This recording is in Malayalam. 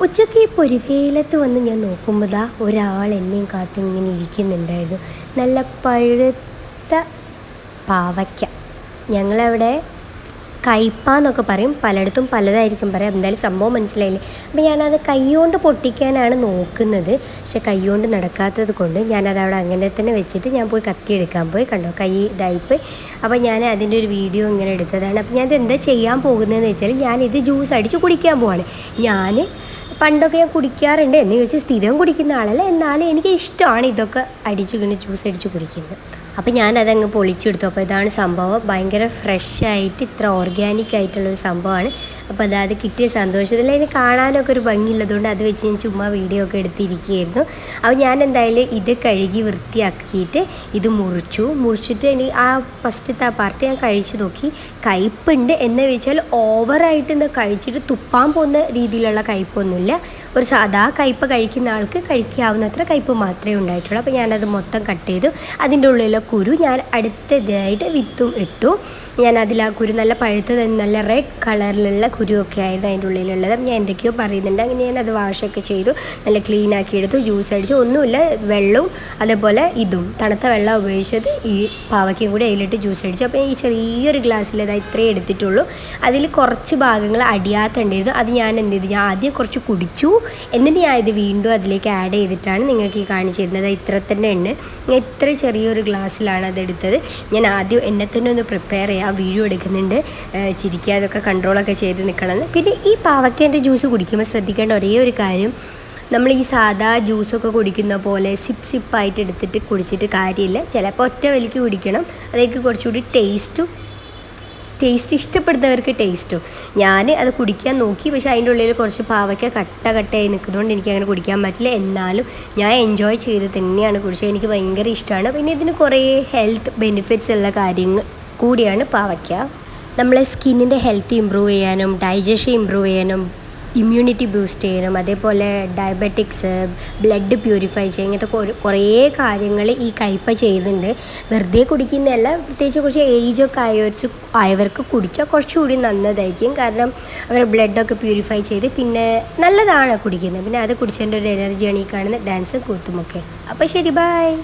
ഉച്ചയ്ക്ക് ഈ പൊരിവേലത്ത് വന്ന് ഞാൻ നോക്കുമ്പോൾ ദാ ഒരാൾ എന്നെയും കാത്തു ഇങ്ങനെ ഇരിക്കുന്നുണ്ടായിരുന്നു. നല്ല പഴുത്ത പാവയ്ക്ക. ഞങ്ങളവിടെ കയ്പാന്നൊക്കെ പറയും. പലയിടത്തും പലതായിരിക്കും പറയാം. എന്തായാലും സംഭവം മനസ്സിലായില്ലേ? അപ്പോൾ ഞാനത് കൈകൊണ്ട് പൊട്ടിക്കാനാണ് നോക്കുന്നത്. പക്ഷെ കൈകൊണ്ട് നടക്കാത്തത് കൊണ്ട് ഞാനത് അവിടെ അങ്ങനെ തന്നെ വെച്ചിട്ട് ഞാൻ പോയി കത്തി എടുക്കാൻ പോയി. കണ്ടോ? കൈ ഇതായിപ്പോയി. അപ്പോൾ ഞാൻ അതിന്റെ ഒരു വീഡിയോ ഇങ്ങനെ എടുത്തതാണ്. അപ്പോൾ ഞാനത് എന്താ ചെയ്യാൻ പോകുന്നതെന്ന് വെച്ചാൽ ഞാനിത് ജ്യൂസ് അടിച്ച് കുടിക്കാൻ പോവാണ്. ഞാൻ പണ്ടൊക്കെ ഞാൻ കുടിക്കാറുണ്ട്. എന്ന് ചോദിച്ചാൽ സ്ഥിരം കുടിക്കുന്ന ആളല്ല. എന്നാലും എനിക്ക് ഇഷ്ടമാണ് ഇതൊക്കെ അടിച്ചു ഇങ്ങനെ ജ്യൂസ് അടിച്ച് കുടിക്കുന്നത്. അപ്പോൾ ഞാനതങ്ങ് പൊളിച്ചെടുത്തു. അപ്പോൾ ഇതാണ് സംഭവം. ഭയങ്കര ഫ്രഷ് ആയിട്ട് ഇത്ര ഓർഗാനിക് ആയിട്ടുള്ളൊരു സംഭവമാണ്. അപ്പോൾ അതായത് കിട്ടിയ സന്തോഷത്തിൽ അതിന് കാണാനൊക്കെ ഒരു ഭംഗിയുള്ളതുകൊണ്ട് അത് വെച്ച് ഞാൻ ചുമ്മാ വീഡിയോ ഒക്കെ എടുത്തിരിക്കുകയായിരുന്നു. അപ്പോൾ ഞാൻ എന്തായാലും ഇത് കഴുകി വൃത്തിയാക്കിയിട്ട് ഇത് മുറിച്ചു. മുറിച്ചിട്ട് എനിക്ക് ആ ഫസ്റ്റത്തെ ആ പാർട്ട് ഞാൻ കഴിച്ചു നോക്കി. കയ്പുണ്ട് എന്ന് വെച്ചാൽ ഓവറായിട്ട് എന്താ കഴിച്ചിട്ട് തുപ്പാൻ പോകുന്ന രീതിയിലുള്ള കയ്പൊന്നുമില്ല ഒരു സാധാ കയ്പ്പ് കഴിക്കുന്ന ആൾക്ക് കഴിക്കാവുന്നത്ര കയ്പ്പ് മാത്രമേ ഉണ്ടായിട്ടുള്ളൂ. അപ്പോൾ ഞാനത് മൊത്തം കട്ട് ചെയ്തു. അതിന്റെ ഉള്ളിലെ കുരു ഞാൻ അടുത്തതായിട്ട് വിത്തും ഇട്ടു. ഞാൻ അതിൽ ആ കുരു നല്ല പഴുത്തത് നല്ല റെഡ് കളറിലുള്ള കുരുവൊക്കെ ആയിരുന്നു അതിന്റെ ഉള്ളിലുള്ളത്. ഞാൻ എന്തൊക്കെയോ പറയുന്നുണ്ട്. അങ്ങനെ ഞാൻ അത് വാഷൊക്കെ ചെയ്തു. നല്ല ക്ലീൻ ആക്കി എടുത്തു. ജ്യൂസ് അടിച്ചു. ഒന്നുമില്ല വെള്ളവും അതേപോലെ ഇതും. തണുത്ത വെള്ളം ഉപയോഗിച്ചത് ഈ പാവയ്ക്കും കൂടി അതിലിട്ട് ജ്യൂസ് അടിച്ചു. അപ്പോൾ ഈ ചെറിയൊരു ഗ്ലാസ്സിൽ അത് ഇത്രയേ എടുത്തിട്ടുള്ളൂ. അതിൽ കുറച്ച് ഭാഗങ്ങൾ അടിയാത്തുണ്ടായിരുന്നു അത് ഞാൻ എന്ത് ചെയ്തു? ഞാൻ ആദ്യം കുറച്ച് കുടിച്ചു. എന്നിട്ട് ഞാൻ ഇത് വീണ്ടും അതിലേക്ക് ആഡ് ചെയ്തിട്ടാണ് നിങ്ങൾക്ക് ഈ കാണിച്ചു തരുന്നത് ഇത്ര തന്നെ ഉണ്ട് ഞാൻ ഇത്ര ചെറിയൊരു ഗ്ലാസ്സിലാണ് അതെടുത്തത് ഞാൻ ആദ്യം എന്നെ തന്നെ ഒന്ന് പ്രിപ്പയർ ചെയ്യാം. വീഡിയോ എടുക്കുന്നുണ്ട്. ചിരിക്കുക ചിരിക്കാതൊക്കെ കൺട്രോളൊക്കെ ചെയ്ത് നിൽക്കണമെന്ന് പിന്നെ ഈ പാവക്കേന്റെ ജ്യൂസ് കുടിക്കുമ്പോൾ ശ്രദ്ധിക്കേണ്ട ഒരേ ഒരു കാര്യം. നമ്മൾ ഈ സാധാ ജ്യൂസൊക്കെ കുടിക്കുന്ന പോലെ സിപ്പ് സിപ്പായിട്ട് എടുത്തിട്ട് കുടിച്ചിട്ട് കാര്യമില്ല. ചിലപ്പോൾ ഒറ്റ വലിക്ക് കുടിക്കണം. അതിലേക്ക് കുറച്ചുകൂടി ടേസ്റ്റും ടേസ്റ്റ് ഇഷ്ടപ്പെടുന്നവർക്ക് ടേസ്റ്റും ഞാൻ അത് കുടിക്കാൻ നോക്കി പക്ഷേ അതിന്റെ ഉള്ളിൽ കുറച്ച് പാവയ്ക്ക കട്ട കട്ടയായി നിൽക്കുന്നതുകൊണ്ട് എനിക്ക് അങ്ങനെ കുടിക്കാൻ പറ്റില്ല. എന്നാലും ഞാൻ എൻജോയ് ചെയ്ത് തന്നെയാണ് കുടിച്ചത്. എനിക്ക് ഭയങ്കര ഇഷ്ടമാണ്. പിന്നെ ഇതിന് കുറേ ഹെൽത്ത് ബെനിഫിറ്റ്സ് ഉള്ള കാര്യങ്ങൾ കൂടിയാണ് പാവയ്ക്ക. നമ്മളെ സ്കിന്നിന്റെ ഹെൽത്ത് ഇമ്പ്രൂവ് ചെയ്യാനും ഡൈജഷൻ ഇമ്പ്രൂവ് ചെയ്യാനും ഇമ്മ്യൂണിറ്റി ബൂസ്റ്റ് ചെയ്യണം. അതേപോലെ ഡയബറ്റിക്സ് ബ്ലഡ് പ്യൂരിഫൈ ചെയ്യുക ഇങ്ങനത്തെ കുറേ- കാര്യങ്ങൾ ഈ കയ്പ ചെയ്യുന്നുണ്ട് വെറുതെ കുടിക്കുന്നതല്ല പ്രത്യേകിച്ച് കുറച്ച് ഏജൊക്കെ ആയവർക്ക് ആയവർക്ക് കുടിച്ചാൽ കുറച്ചുകൂടി നന്നതായിരിക്കും. കാരണം അവരുടെ ബ്ലഡൊക്കെ പ്യൂരിഫൈ ചെയ്ത് പിന്നെ നല്ലതാണ് കുടിക്കുന്നത്. പിന്നെ അത് കുടിച്ചതിന്റെ ഒരു എനർജിയാണ് ഈ കാണുന്ന ഡാൻസ് കൂത്തുമൊക്കെ. അപ്പോൾ ശരി ബൈ